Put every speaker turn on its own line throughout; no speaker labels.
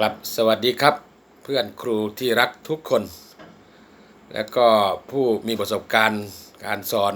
ครับสวัสดีครับเพื่อนครูที่รักทุกคน และก็ผู้มีประสบการณ์การสอน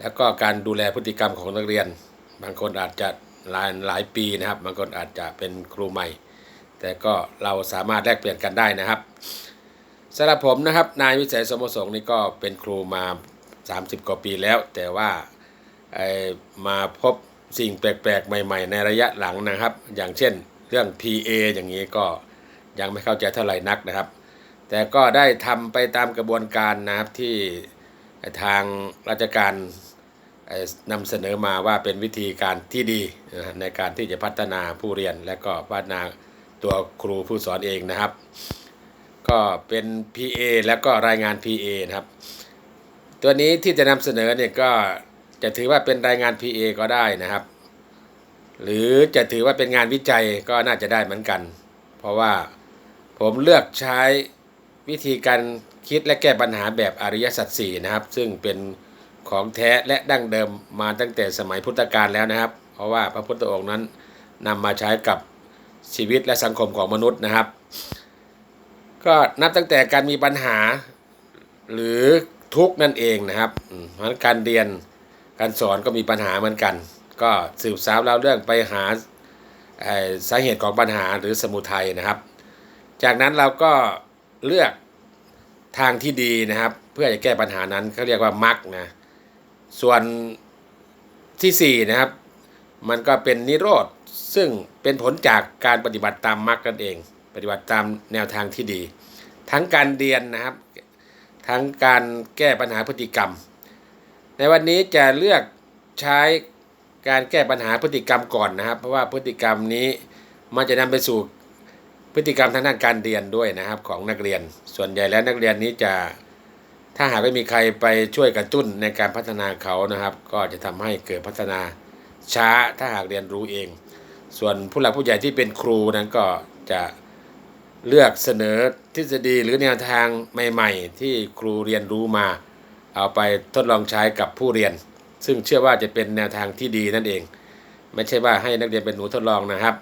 แล้วก็การดูแลพฤติกรรมของนักเรียน บางคนอาจจะหลายหลายปีนะครับ บางคนอาจจะเป็นครูใหม่ แต่ก็เราสามารถแลกเปลี่ยนกันได้นะครับสำหรับผมนะครับนายวิสัยสมประสงค์นี่ก็เป็นครูมา 30 กว่าปีแล้ว แต่ว่ามาพบสิ่งแปลกๆ ใหม่ ๆ ในระยะหลังนะครับ อย่างเช่น เรื่อง PA อย่างนี้ก็ยังไม่เข้าใจเท่าไหร่นักนะครับ แต่ก็ได้ทำไปตามกระบวนการนะครับที่ทางราชการนำเสนอมาว่าเป็นวิธีการที่ดีในการที่จะพัฒนาผู้เรียนและก็พัฒนาตัวครูผู้สอนเองนะครับ ก็เป็น PA แล้วก็รายงาน PA นะครับ ตัวนี้ที่จะนำเสนอเนี่ยก็จะถือว่าเป็นรายงาน PA ก็ได้นะครับ หรือจะถือว่าเป็นงานวิจัยก็น่าจะได้เหมือนกัน เพราะว่าผมเลือกใช้วิธีการคิดและแก้ปัญหาแบบอริยสัจสี่นะครับ ซึ่งเป็นของแท้และดั้งเดิมมาตั้งแต่สมัยพุทธกาลแล้วนะครับ เพราะว่าพระพุทธองค์นั้นนำมาใช้กับชีวิตและสังคมของมนุษย์นะครับ ก็นับตั้งแต่การมีปัญหาหรือทุกข์นั่นเองนะครับเพราะการเรียนการสอนก็มีปัญหาเหมือนกัน ก็สืบสาวเราวเรื่องไปหาสาเหตุของปัญหาหรือสมุทัยนะครับ จากนั้นเราก็เลือกทางที่ดีนะครับ เพื่อจะแก้ปัญหานั้นเขาเรียกว่ามักนะส่วนที่สี่นะครับ มันก็เป็นนิโรธซึ่งเป็นผลจากการปฏิบัติตามมรรคนั่นเอง ปฏิบัติตามแนวทางที่ดี ทั้งการเรียนนะครับ ทั้งการแก้ปัญหาพฤติกรรม ในวันนี้จะเลือกใช้ การแก้ปัญหาพฤติกรรมก่อนนะครับ เพราะว่าพฤติกรรมนี้มันจะนำไปสู่พฤติกรรมทางด้านการเรียนด้วยนะครับของนักเรียน ส่วนใหญ่แล้วนักเรียนนี้จะถ้าหากไม่มีใครไปช่วยกระตุ้นในการพัฒนาเขานะครับ ก็จะทำให้เกิดพัฒนาช้าถ้าหากเรียนรู้เอง ส่วนผู้หลักผู้ใหญ่ที่เป็นครูนั้นก็จะเลือกเสนอทฤษฎีหรือแนวทางใหม่ ๆ ที่ครูเรียนรู้มา เอาไปทดลองใช้กับผู้เรียน ซึ่งเชื่อว่าจะเป็นแนวทางที่ดีนั่นเอง ไม่ใช่ว่าให้นักเรียนเป็นหนูทดลองนะครับ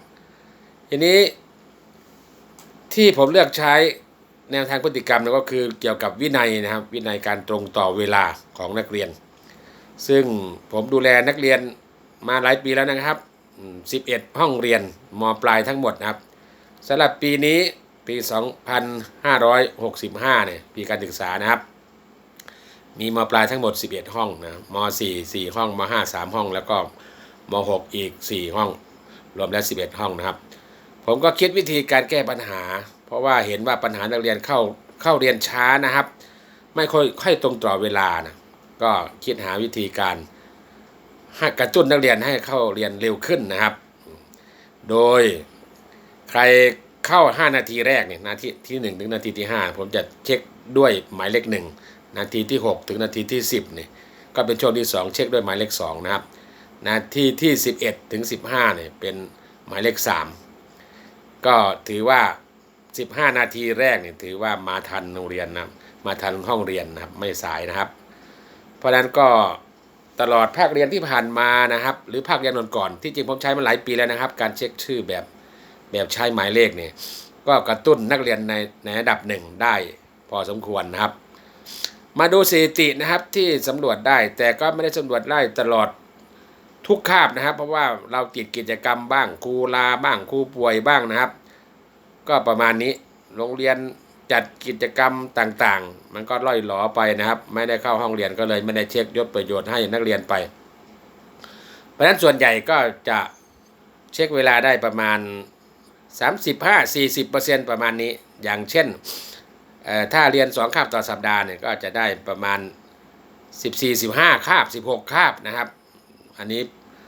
ทีนี้ ที่ผมเลือกใช้แนวทางพฤติกรรมนั่นก็คือเกี่ยวกับวินัยนะครับ วินัยการตรงต่อเวลาของนักเรียน ซึ่งผมดูแลนักเรียนมาหลายปีแล้วนะครับ 11 ห้องเรียนมปลายทั้งหมดนะครับสำหรับปีนี้ปี 2565เนี่ยปีการศึกษานะครับ มีมปลายทั้งหมด 11 ห้องนะม4 4 ห้องม5 3 ห้อง แล้วก็ม6อีก 4 ห้อง รวมแล้ว 11 ห้องนะครับ ผมก็คิดวิธีการแก้ปัญหา เพราะว่าเห็นว่าปัญหานักเรียนเข้าเข้าเรียนช้านะครับ ไม่ค่อยค่อยตรงต่อเวลานะก็คิดหาวิธีการให้กระตุ้นนักเรียนให้เข้าเรียนเร็วขึ้นนะครับ โดยใครเข้า 5 นาทีแรกเนี่ยนาทีที่1ถึงนาทีที่ 5 ผมจะเช็คด้วยหมายเลข1น นาทีที่ 6 ถึงนาทีที่ 10เนี่ยก็เป็นช่วงที่ 2 เช็คด้วยหมายเลข2นะครับนาทีที่ 11 ถึง 15เนี่ยเป็นหมายเลข 3 ก็ถือว่า 15 นาทีแรกเนี่ยถือว่ามาทันโรงเรียนนะมาทันห้องเรียนนะครับไม่สายนะครับ เพราะฉะนั้นก็ตลอดภาคเรียนที่ผ่านมานะครับ หรือภาคเรียนก่อนๆที่จริงผมใช้มาหลายปีแล้วนะครับ การเช็คชื่อแบบแบบใช้หมายเลขเนี่ยก็กระตุ้นนักเรียนในในระดับหนึ่งได้พอสมควรนะครับ มาดูสถิตินะครับที่สำรวจได้แต่ก็ไม่ได้สำรวจได้ตลอดทุกคาบนะครับ เพราะว่าเราติดกิจกรรมบ้างครูลาบ้างครูป่วยบ้างนะครับ ก็ประมาณนี้โรงเรียนจัดกิจกรรมต่างๆ มันก็ล่อยหลอไปนะครับ ไม่ได้เข้าห้องเรียนก็เลยไม่ได้เช็คยศประโยชน์ให้นักเรียนไป เพราะฉะนั้นส่วนใหญ่ก็จะเช็คเวลาได้ประมาณ 35-40%ประมาณนี้อย่างเช่น ถ้าเรียน2คาบต่อสัปดาห์เนี่ยก็จะได้ประมาณ 14-15 คาบ 16 คาบนะครับ อันนี้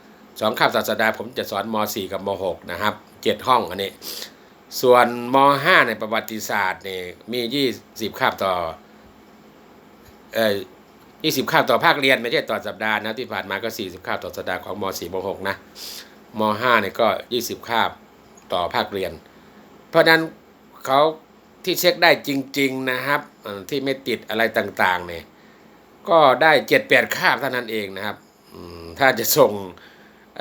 2คาบต่อสัปดาห์ผมจะสอนม .4 กับม .6 นะครับ 7 ห้องอันนี้ ส่วนม .5 ในประวัติศาสตร์เนี่ยมี 20 คาบต่อเอ่อ20 คาบต่อภาคเรียนไม่ใช่ต่อสัปดาห์นะที่ผ่านมาก็ 40 คาบต่อสัปดาห์ของม .4 ม .6 นะม .5 เนี่ยก็ 20 คาบต่อภาคเรียน เพราะฉะนั้นเขา ที่เช็คได้จริง ๆนะครับที่ไม่ติดอะไรต่างๆเนี่ยก็ได้7-8คาบเท่านั้นเองนะครับถ้าจะส่ง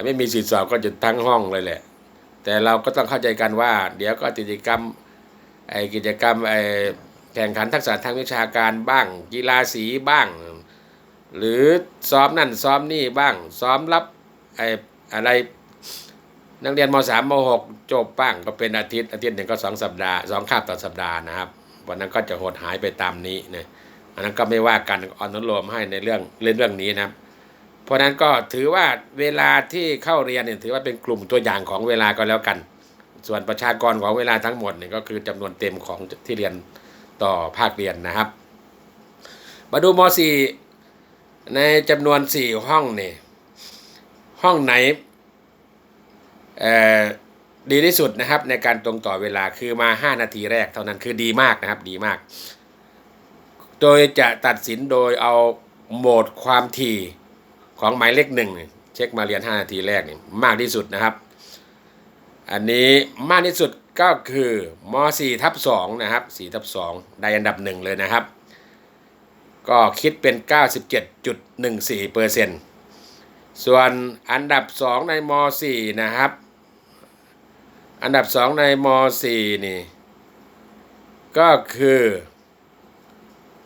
ไม่มีสิทธิสอบก็จะทั้งห้องเลยแหละ แต่เราก็ต้องเข้าใจกันว่า เดี๋ยวก็กิจกรรมไอกิจกรรมไอแข่งขันทักษะทางวิชาการบ้าง กีฬาสีบ้าง หรือซ้อมนั่นซ้อมนี่บ้าง ซ้อมรับไออะไร นักเรียนม .3 ม .6 จบบ้างก็เป็นอาทิตย์อาทิตย์หนึ่งก็สองสัปดาห์สองคาบต่อสัปดาห์นะครับ วันนั้นก็จะหดหายไปตามนี้นะอันนั้นก็ไม่ว่ากันอนุโลมให้ในเรื่องเรื่องเรื่องนี้นะครับ เพราะนั้นก็ถือว่าเวลาที่เข้าเรียนเนี่ยถือว่าเป็นกลุ่มตัวอย่างของเวลาก็แล้วกัน ส่วนประชากรของเวลาทั้งหมดเนี่ยก็คือจำนวนเต็มของที่เรียนต่อภาคเรียนนะครับ มาดูม .4 ในจำนวน 4 ห้องเนี่ยห้องไหน ดีที่สุดนะครับในการตรงต่อเวลาคือมา 5 นาทีแรกเท่านั้นคือดีมากนะครับดีมาก โดยจะตัดสินโดยเอาโหมดความถี่ของหมายเลขหนึ่งเช็คมาเรียน 5 นาทีแรกนี่มากที่สุดนะครับ อันนี้มากที่สุดก็คือม .4 ทับ2นะครับ4ทับ2ได้อันดับหนึ่งเลยนะครับ ก็คิดเป็น 97.14เปอร์เซ็นส่วนอันดับ 2 ในม .4 นะครับ อันดับ2ในม .4 นี่ ก็คือ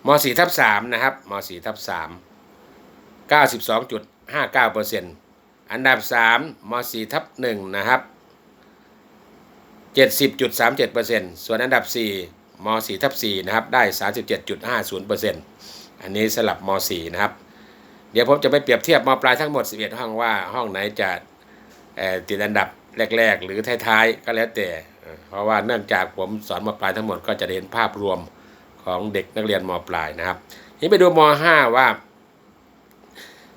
ม .4 ทับ3นะครับม .4 ทับ3 92.59เปอร์เซ็นต์อันดับ3ม .4 ทับ1นะครับ70.37เปอร์เซ็นต์ส่วนอันดับ 4ม .4 ทับ4นะครับ ได้ 37.50เปอร์เซ็นต์อันนี้สลับม .4 นะครับ เดี๋ยวผมจะไปเปรียบเทียบมปลายทั้งหมด 11 ห้องว่าห้องไหนจะติดอันดับ แรก ๆ หรือท้ายๆก็แล้วแต่ เพราะว่าเนื่องจากผมสอนมปลายทั้งหมดก็จะเห็นภาพรวมของเด็กนักเรียนมปลายนะครับนี่ไปดูม .5 ว่า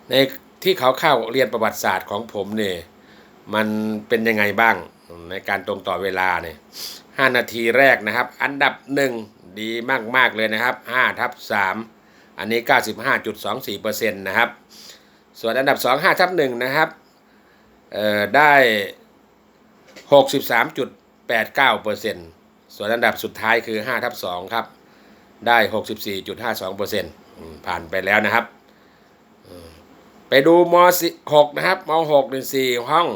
ในที่เขาเข้าเรียนประวัติศาสตร์ของผมเนี่ยมันเป็นยังไงบ้างในการตรงต่อเวลาเนี่ยห้านาทีแรกนะครับ อันดับหนึ่งดีมาก ๆ เลยนะครับ5ทับ3อันนี้ 95.24%นะครับ ส่วนอันดับ 2 5ทับ1นะครับได้ 63.89%ส่วนอันดับสุดท้ายคือ5ทับ2ครับ ได้ 64.52%อืมผ่านไปแล้วนะครับ ไปดูม .6 นะครับม .6 หนึ่งสี่ห้อง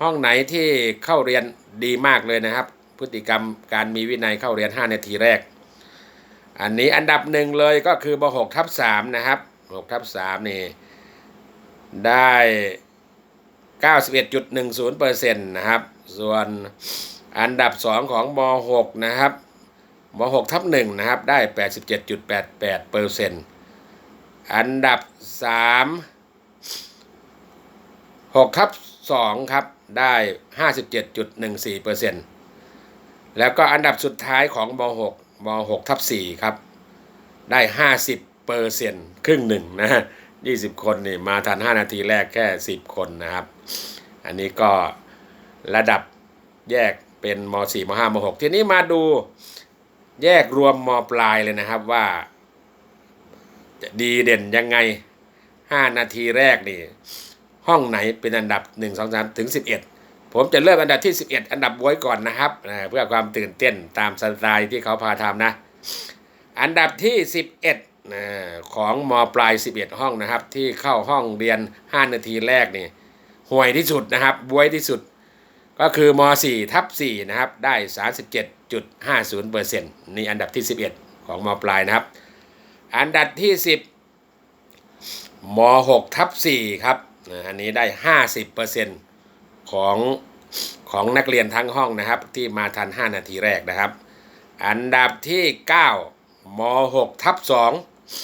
ห้องไหนที่เข้าเรียนดีมากเลยนะครับ พฤติกรรมการมีวินัยเข้าเรียน 5 นาทีแรก อันนี้อันดับหนึ่งเลยก็คือม .6 ทับ3นะครับ6ทับ3นี่ได้ 91.10%นะครับ ส่วนอันดับ 2 ของม .6 นะครับม .6 ทับ1นะครับได้ 87.88%อันดับ 3 6ทับ2ครับได้ 57.14%แล้วก็อันดับสุดท้ายของม .6 ม .6 ทับ4ครับได้ 50เปอร์เซ็นต์ครึ่งหนึ่งนะฮะ20 คนนี่มาทัน 5 นาทีแรกแค่ 10 คนนะครับ อันนี้ก็ ระดับแยกเป็นม .4 ม .5 ม .6 ทีนี้มาดูแยกรวมมปลายเลยนะครับว่าจะดีเด่นยังไง 5 นาทีแรกนี่ ห้องไหนเป็นอันดับ 1 2 3 ถึง 11 ผมจะเริ่มอันดับที่ 11 อันดับบวยก่อนนะครับเพื่อความตื่นเต้นตามสไตล์ที่เขาพาทำนะ อันดับที่ 11ของมปลาย 11 ห้องนะครับ ที่เข้าห้องเรียน 5 นาทีแรกนี่ห่วยที่สุดนะครับบวยที่สุด ก็คือม .4 ทับ4นะครับได้ 37.50%นี่อันดับที่ 11 ของมปลายนะครับ อันดับที่ 10ม .6 ทับ4ครับอันนี้ได้ 50%ของของนักเรียนทั้งห้องนะครับ ที่มาทัน 5 นาทีแรกนะครับ อันดับที่ 9ม .6 ทับ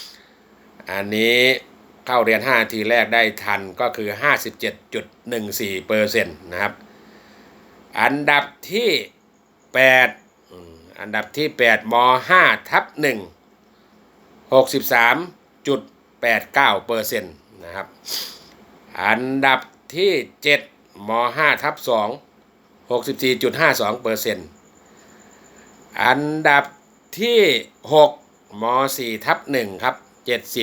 2อันนี้เข้าเรียน 5 นาทีแรกได้ทันก็คือ 57.14%นะครับ อันดับที่8อืมอันดับที่8ม .5 ทับ1 63.89%นนะครับ อันดับที่7ม .5 ทับ2 64.52เปอร์เซ็นต์อันดับที่6ม .4 ทับ1ครับ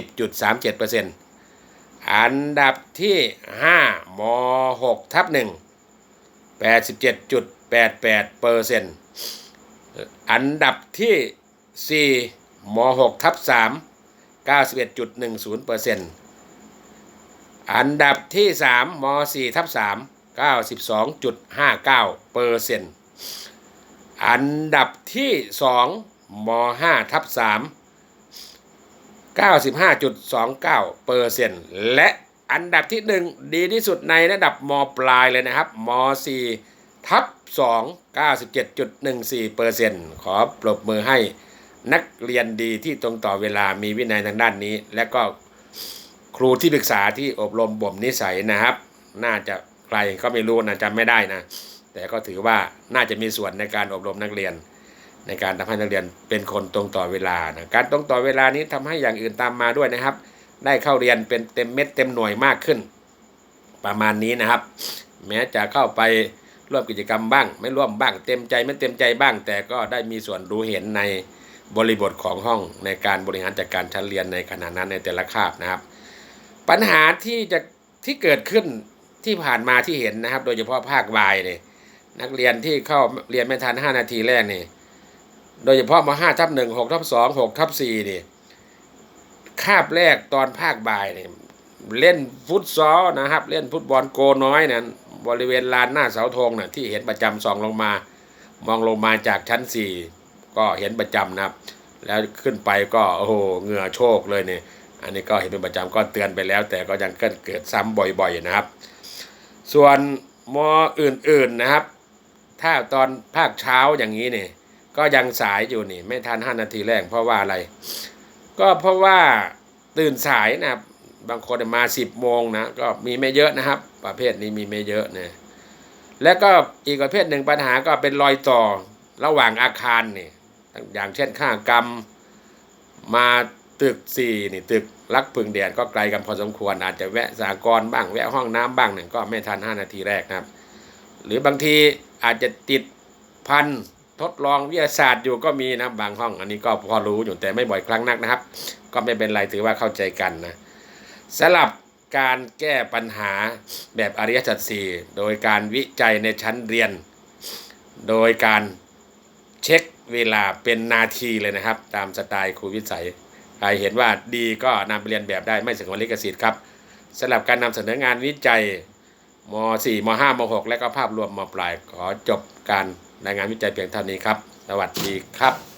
70.37เปอร์เซ็นต์อันดับที่5ม .6 ทับ1 87.88เปอร์เซ็นต์อันดับที่4ม .6 ทับ3 91.10เปอร์เซ็นต์อันดับที่3ม .4 ทับ3 92.59เปอร์เซ็นต์อันดับที่2ม5ทับ3 95.29เปอร์เซ็นต์และ อันดับที่ 1 ดีที่สุดในระดับมปลายเลยนะครับม4ทับ2 97.14เปอร์เซ็นต์ขอปรบมือให้นักเรียนดีที่ตรงต่อเวลามีวินัยทางด้านนี้ และก็ครูที่ปรึกษาที่อบรมบ่มนิสัยนะครับ น่าจะใครก็ไม่รู้นะจำไม่ได้นะ แต่ก็ถือว่าน่าจะมีส่วนในการอบรมนักเรียน ในการทำให้นักเรียนเป็นคนตรงต่อเวลานะการตรงต่อเวลานี้ทำให้อย่างอื่นตามมาด้วยนะครับ ได้เข้าเรียนเป็นเต็มเม็ดเต็มหน่วยมากขึ้น ประมาณนี้นะครับ แม้จะเข้าไปร่วมกิจกรรมบ้าง ไม่ร่วมบ้างเต็มใจไม่เต็มใจบ้าง แต่ก็ได้มีส่วนรู้เห็นในบริบทของห้องในการบริหารจัดการชั้นเรียนในขณะนั้นในแต่ละคาบนะครับ ปัญหาที่จะที่เกิดขึ้นที่ผ่านมาที่เห็นนะครับ โดยเฉพาะภาคบ่ายเนี่ยนักเรียนที่เข้าเรียนไม่ทัน 5 นาทีแรกนี่โดยเฉพาะมา5ทับ1 6ทับ2 6ทับ4นี่ คาบแรกตอนภาคบ่ายเนี่ยเล่นฟุตซอลนะครับ เล่นฟุตบอลโกน้อยนั้นบริเวณลานหน้าเสาธงน่ะที่เห็นประจำส่องลงมา มองลงมาจากชั้น4ก็เห็นประจำนะครับ แล้วขึ้นไปก็โอ้โหเหงื่อโชกเลยเนี่ยอันนี้ก็เห็นเป็นประจำก็เตือนไปแล้ว แต่ก็ยังเกิดเกิดซ้ำบ่อยๆนะครับ ส่วนมอื่นๆนะครับ ถ้าตอนภาคเช้าอย่างนี้เนี่ยก็ยังสายอยู่นี่ ไม่ทัน5นาทีแรกเพราะว่าอะไร ก็เพราะว่าตื่นสายนะครับ บางคนมา10โมงนะก็มีไม่เยอะนะครับ ประเภทนี้มีไม่เยอะนะและก็อีกประเภทหนึ่งปัญหาก็เป็นรอยต่อระหว่างอาคารนี่อย่างเช่นข้างกรรม มาตึกสี่นี่ตึกรักพึงแดดก็ไกลกันพอสมควร อาจจะแวะสากรบ้างแวะห้องน้ำบ้างหนึ่งก็ไม่ทัน5นาทีแรกนะครับ หรือบางทีอาจจะติดพัน ทดลองวิทยาศาสตร์อยู่ก็มีนะบางห้อง อันนี้ก็พอรู้อยู่แต่ไม่บ่อยครั้งนักนะครับ ก็ไม่เป็นไรถือว่าเข้าใจกันนะสำหรับการแก้ปัญหาแบบอริยสัจสี่โดยการวิจัยในชั้นเรียน โดยการเช็คเวลาเป็นนาทีเลยนะครับ ตามสไตล์ครูวิสัยใครเห็นว่าดีก็นำไปเรียนแบบได้ไม่เสียลิขสิทธิ์ครับสำหรับการนำเสนองานวิจัยม .4 ม .5 ม .6 และก็ภาพรวมมปลายขอจบการ รายงานวิจัยเพียงเท่านี้ครับ สวัสดีครับ